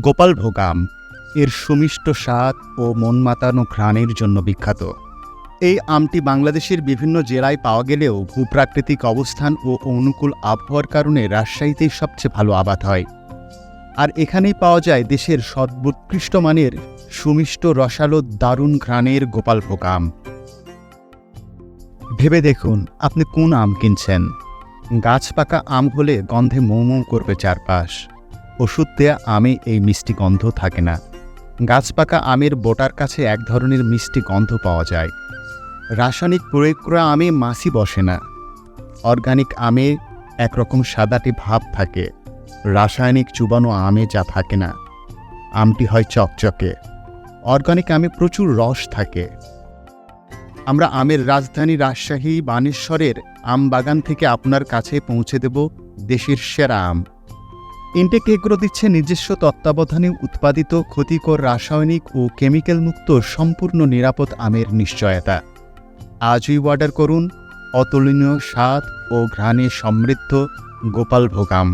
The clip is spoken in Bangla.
গোপালভোগ আম এর সুমিষ্ট স্বাদ ও মন মাতানো ঘ্রাণের জন্য বিখ্যাত। এই আমটি বাংলাদেশের বিভিন্ন জেলায় পাওয়া গেলেও ভূপ্রাকৃতিক অবস্থান ও অনুকূল আবহাওয়ার কারণে রাজশাহীতেই সবচেয়ে ভালো আবাদ হয়। আর এখানেই পাওয়া যায় দেশের সর্বোৎকৃষ্ট মানের সুমিষ্ট রসালো দারুণ ঘ্রাণের গোপালভোগ আম ভেবে দেখুন, আপনি কোন আম কিনছেন? গাছ পাকা আম হলে গন্ধে মৌ করবে চারপাশ। ওষুধ দেয়া আমে এই মিষ্টি গন্ধ থাকে না। গাছ পাকা আমের বোটার কাছে এক ধরনের মিষ্টি গন্ধ পাওয়া যায়। রাসায়নিক প্রয়োগ করা আমে মাছি বসে না। অর্গানিক আমে একরকম সাদাটি ভাব থাকে। রাসায়নিক চুবানো আমে যা থাকে না। আমটি হয় চকচকে। অর্গানিক আমে প্রচুর রস থাকে। আমরা আমের রাজধানী রাজশাহী বানেশ্বরের আম বাগান থেকে আপনার কাছে পৌঁছে দেব দেশের সেরা আম। ইনটেক এগ্রো দিচ্ছে নিজস্ব তত্ত্বাবধানে উৎপাদিত ক্ষতিকর রাসায়নিক ও কেমিক্যাল মুক্ত সম্পূর্ণ নিরাপদ আমের নিশ্চয়তা। আজই অর্ডার করুন অতুলনীয় স্বাদ ও ঘ্রাণে সমৃদ্ধ গোপাল ভোগাম